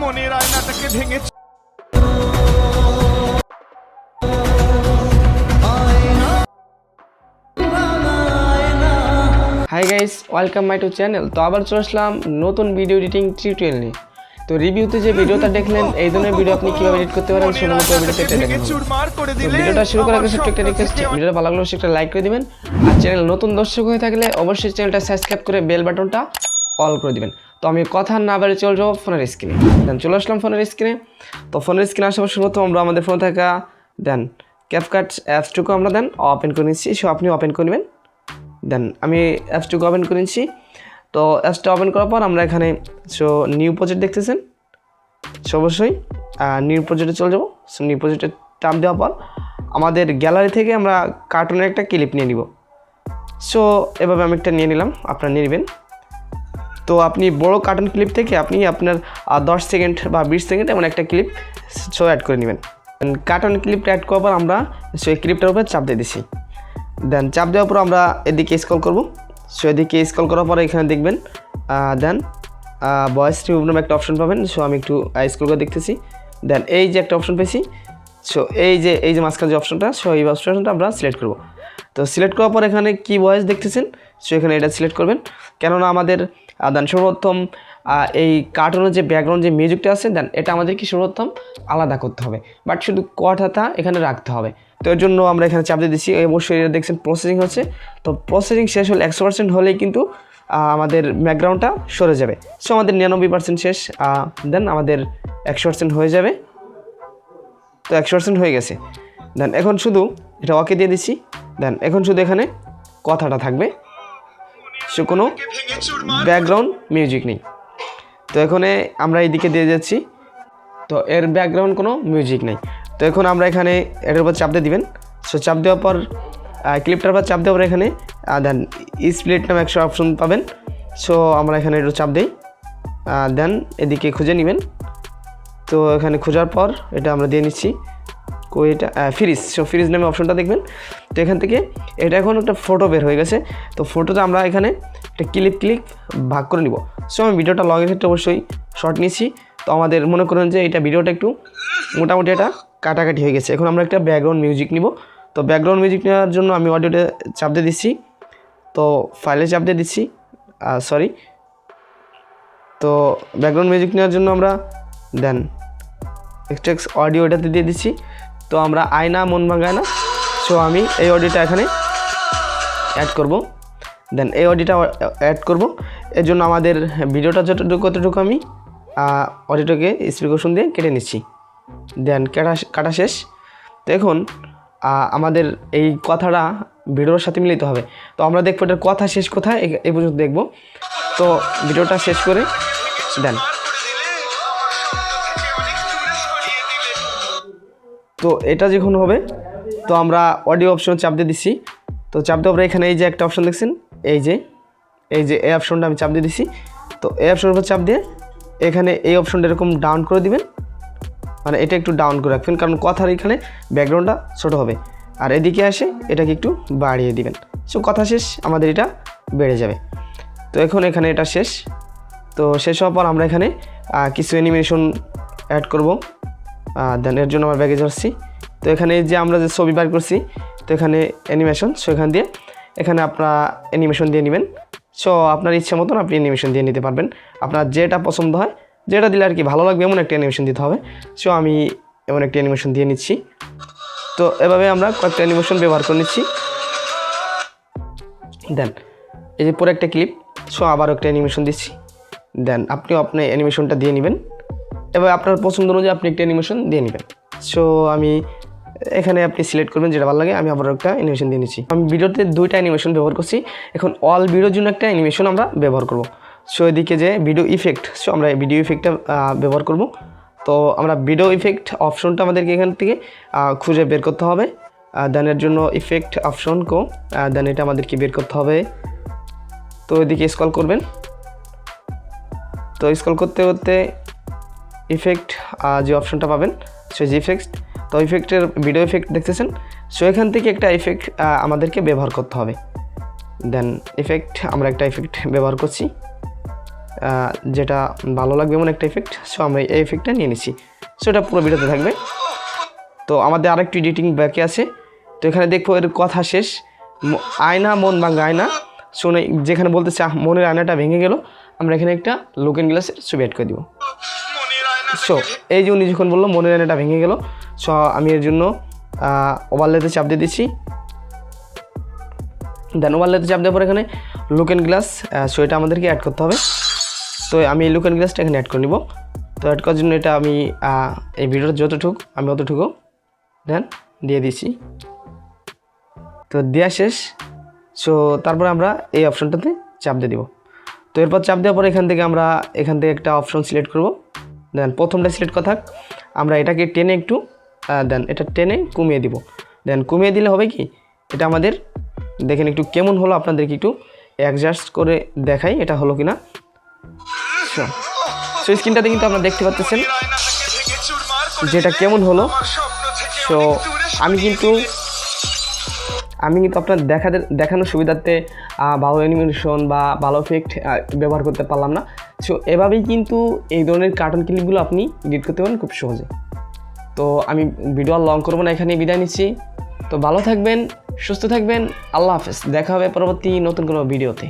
মনের আয়নাটাকে ভেঙে hi guys welcome my to channel তো আবার চলে আসলাম নতুন ভিডিও এডিটিং টিউটোরিয়াল নিয়ে। তো রিভিউতে যে ভিডিওটা দেখলেন, এই ধরনের ভিডিও আপনি কীভাবে এডিট করতে পারেন মনের সম্পূর্ণ ভিডিওতে দেখেন ভিডিওটা শুরু করার আগে একটা রিকোয়েস্ট ভিডিওটা ভালো লাগলে একটা লাইক করে দিবেন। আর চ্যানেল নতুন দর্শক হয়ে থাকলে অবশ্যই চ্যানেলটা সাবস্ক্রাইব করে বেল বাটনটা অল করে দিবেন। তো আমি কথা না বাড়ি চলে যাব ফোনের স্ক্রিনে। দেন চলে আসলাম ফোনের স্ক্রিনে। তো ফোনের স্ক্রিনে আসার পর শুরুতে আমরা আমাদের ফোনে থাকা, দেন ক্যাপকাট অ্যাপসটুকু আমরা দেন ওপেন করে নিচ্ছি। সো আপনি ওপেন করে নেবেন। দেন আমি অ্যাপসটুকু ওপেন করে নিচ্ছি। তো অ্যাপসটা ওপেন করার পর আমরা এখানে সো নিউ প্রজেক্ট দেখতেছেন। সো অবশ্যই নিউ প্রজেক্টে চলে যাব। সো নিউ প্রজেক্টে টাপ দেওয়ার পর আমাদের গ্যালারি থেকে আমরা কার্টুনের একটা ক্লিপ নিয়ে নিব। সো এভাবে আমি একটা নিয়ে নিলাম। আপনারা নিয়ে নেবেন। তো আপনি বড় কার্টুন ক্লিপ থেকে আপনি আপনার দশ সেকেন্ড বা বিশ সেকেন্ড এমন একটা ক্লিপ শো অ্যাড করে নেবেন। কার্টুন ক্লিপটা অ্যাড করার পর আমরা সেই ক্লিপটার উপরে চাপ দিয়ে দিছি। দেন চাপ দেওয়ার পর আমরা এদিকে স্কল করব। সো এদিকে স্কল করার পরে এখানে দেখবেন দেন ভয়েস রিমুভ নামে একটা অপশন পাবেন। সো আমি একটু স্ক্রল করে দেখতেছি। দেন এই যে একটা অপশন পেয়েছি সো এই যে এই যে মাঝখানে যে অপশনটা সো এই অপশনটা আমরা সিলেক্ট করব। তো সিলেক্ট করার পর এখানে কি ভয়েস দেখতেছেন? সো এখানে এটা সিলেক্ট করবেন। কেননা আমাদের দেন সর্বপ্রথম এই কার্টুনের যে ব্যাকগ্রাউন্ড যে মিউজিকটা আছে দেন এটা আমাদেরকে সর্বপ্রথম আলাদা করতে হবে। বাট শুধু কথাটা এখানে রাখতে হবে। তো এর জন্য আমরা এখানে চাপ দিয়ে দিচ্ছি। অবশ্যই এটা দেখছেন প্রসেসিং হচ্ছে। তো প্রসেসিং শেষ হলে, একশো পার্সেন্ট হলেই কিন্তু আমাদের ব্যাকগ্রাউন্ডটা সরে যাবে। সো আমাদের নিরানব্বই পার্সেন্ট শেষ দেন আমাদের একশো পার্সেন্ট হয়ে যাবে। তো একশো পার্সেন্ট হয়ে গেছে। দেন এখন শুধু এটা ওকে দিয়ে দিচ্ছি। দেন এখন শুধু এখানে কথাটা থাকবে। সে কোনো ব্যাকগ্রাউন্ড মিউজিক নেই। তো এখানে আমরা এইদিকে দিয়ে যাচ্ছি। তো এর ব্যাকগ্রাউন্ড কোনো মিউজিক নেই। তো এখন আমরা এখানে এটার উপর চাপ দিয়ে দিবেন। সো চাপ দেওয়ার পর ক্লিপটার উপর চাপ দেওয়ার পর এখানে দেন স্প্লিট নামে একশো অপশন পাবেন। সো আমরা এখানে একটু চাপ দিই। দেন এদিকে খুঁজে নেবেন। তো এখানে খোঁজার পর এটা আমরা দিয়ে নিচ্ছি। কই এটা ফ্রিজ সো ফ্রিজ নামে অপশনটা দেখবেন। তো এখান থেকে এটা এখন একটা ফটো বের হয়ে গেছে। তো ফটোটা আমরা এখানে একটা ক্লিপ ক্লিক ভাগ করে নিব। সো আমি ভিডিওটা লগের ক্ষেত্রে অবশ্যই শর্ট নিয়েছি। তো আমাদের মনে করেন যে এটা ভিডিওটা একটু মোটামুটি এটা কাটাকাটি হয়ে গেছে। এখন আমরা একটা ব্যাকগ্রাউন্ড মিউজিক নিব। তো ব্যাকগ্রাউন্ড মিউজিক নেওয়ার জন্য আমি অডিওটা চাপ দিয়ে দিচ্ছি। তো ফাইলে চাপ দিয়ে দিচ্ছি। সরি তো ব্যাকগ্রাউন্ড মিউজিক নেওয়ার জন্য আমরা দেন। এক্সট্রেক্স অডিও এটাতে দিয়ে দিচ্ছি। তো আমরা আয়না মন ভাঙায় না। সো আমি এই অডিওটা এখানে অ্যাড করব। দেন এই অডিওটা অ্যাড করব। এর জন্য আমাদের ভিডিওটা যতটুকু কতটুকু আমি অডিওটাকে স্পিকেশন দিয়ে কেটে নিচ্ছি। দেন কাটা কাটা শেষ। তো এখন আমাদের এই কথাটা ভিডিওর সাথে মিলিত হবে। তো আমরা দেখব এটার কথা শেষ কোথায় এই পর্যন্ত দেখব। তো, ভিডিওটা শেষ করে, দেন। তো এটা যখন হবে, তো আমরা অডিও অপশন চাপ দিয়ে দিচ্ছি তো চাপ পরে এখানে এই যে একটা অপশন দেখছেন, এই যে এই যে এই অপশনটা আমি চাপ দিয়ে দিচ্ছি তো এই অপশনের উপর চাপ দিয়ে এখানে এই অপশনটা এরকম ডাউন করে দিবেন। মানে এটা একটু ডাউন করে রাখবেন, কারণ কথার এখানে ব্যাকগ্রাউন্ডটা ছোটো হবে। আর এদিকে আসে এটাকে একটু বাড়িয়ে দিবেন। সো কথা শেষ, আমাদের এটা বেড়ে যাবে। তো এখন এখানে এটা শেষ। তো শেষ হওয়ার পর আমরা এখানে কিছু অ্যানিমেশন অ্যাড করব। দেন এর জন্য আমার ব্যাগে আসছি। তো এখানে যে আমরা যে ছবি বার করছি, তো এখানে অ্যানিমেশন সো এখান দিয়ে এখানে আপনারা অ্যানিমেশন দিয়ে নেবেন। সো আপনার ইচ্ছে মতন আপনি অ্যানিমেশন দিয়ে নিতে পারবেন। আপনার যেটা পছন্দ হয়, যেটা দিলে আর কি ভালো লাগবে, এমন একটা অ্যানিমেশন দিতে হবে। সো আমি এমন একটা অ্যানিমেশন দিয়ে নিচ্ছি। তো এভাবে আমরা কয়েকটা অ্যানিমেশন ব্যবহার করে নিচ্ছি। দেন এই যে পরে একটা ক্লিপ সো আবার একটা অ্যানিমেশন দিচ্ছি। দেন আপনিও আপনি অ্যানিমেশনটা দিয়ে নেবেন। এবার আপনার পছন্দ অনুযায়ী আপনি একটা অ্যানিমেশন দিয়ে নেবেন। সো আমি এখানে আপনি সিলেক্ট করবেন যেটা ভালো লাগে, আমি আবার একটা অ্যানিমেশন দিয়ে নিচ্ছি। আমি ভিডিওতে দুইটা অ্যানিমেশন ব্যবহার করছি। এখন অল ভিডিওর জন্য একটা অ্যানিমেশন আমরা ব্যবহার করব। সো এদিকে যে ভিডিও ইফেক্ট সো আমরা ভিডিও ইফেক্টটা ব্যবহার করব। তো আমরা ভিডিও ইফেক্ট অপশনটা আমাদেরকে এখান থেকে খুঁজে বের করতে হবে। দেন এর জন্য ইফেক্ট অপশন কো দেন এটা আমাদেরকে বের করতে হবে। তো এদিকে স্কল করবেন। তো স্কল করতে করতে ইফেক্ট যে অপশনটা পাবেন সে যে ইফেক্ট তো ইফেক্টের ভিডিও ইফেক্ট দেখতেছেন সো এখান থেকে একটা ইফেক্ট আমাদেরকে ব্যবহার করতে হবে। দেন ইফেক্ট আমরা একটা ইফেক্ট ব্যবহার করছি যেটা ভালো লাগবে এমন একটা এফেক্ট সো আমরা এই ইফেক্টটা নিয়ে নিচ্ছি। সো এটা পুরো ভিডিওতে থাকবে। তো আমাদের আরেকটু এডিটিং বাকি আছে। তো এখানে দেখব এর কথা শেষ। আয়না, মন ভাঙ্গা আয়না। শুনে যেখানে বলতেছে মনের আয়নাটা ভেঙে গেল। আমরা এখানে একটা লুকেন গ্লাসের ছবি অ্যাড করে দিব। সো এই যে উনি যখন বলল, মনের এটা ভেঙে গেল। সো আমি এর জন্য ওভারলেতে চাপ দিয়ে দিচ্ছি। দেন ওভারলেতে চাপ দেওয়ার পর এখানে লুকেন গ্লাস সো এটা আমাদেরকে অ্যাড করতে হবে। তো আমি এই লুকেন গ্লাসটা এখানে অ্যাড করে নিব। তো অ্যাড করার জন্য এটা আমি এই ভিডিওটা যতটুক, আমি অতটুকু দেন দিয়ে দিচ্ছি। তো দেওয়া শেষ। সো তারপরে আমরা এই অপশনটাতে চাপ দিয়ে দিব। তো এরপর চাপ দেওয়ার পর এখান থেকে আমরা, এখান থেকে একটা অপশন সিলেক্ট করব। দেন প্রথমটা সিলেক্ট কথা, আমরা এটাকে টেনে একটু দেন এটা টেনে কমিয়ে দিব। দেন কমিয়ে দিলে হবে কি, এটা আমাদের, দেখেন একটু কেমন হলো আপনাদেরকে একটু অ্যাডজাস্ট করে দেখাই এটা হলো কি না সো স্ক্রিনটাতে কিন্তু আপনারা দেখতে পাচ্ছেন যেটা কেমন হলো। সো আমি কিন্তু আমি কিন্তু আপনার দেখাদের, দেখানোর সুবিধার্থে ভালো অ্যানিমেশন বা ভালো এফেক্ট ব্যবহার করতে পারলাম না। সো এভাবেই কিন্তু এই ধরনের কার্টুন ক্লিপগুলো আপনি এডিট করতে পারেন খুব সহজে। তো আমি ভিডিও আর লং করব না এখানে বিদায় নিচ্ছি। তো ভালো থাকবেন, সুস্থ থাকবেন, আল্লাহ হাফেজ। দেখা হবে পরবর্তী নতুন কোনো ভিডিওতে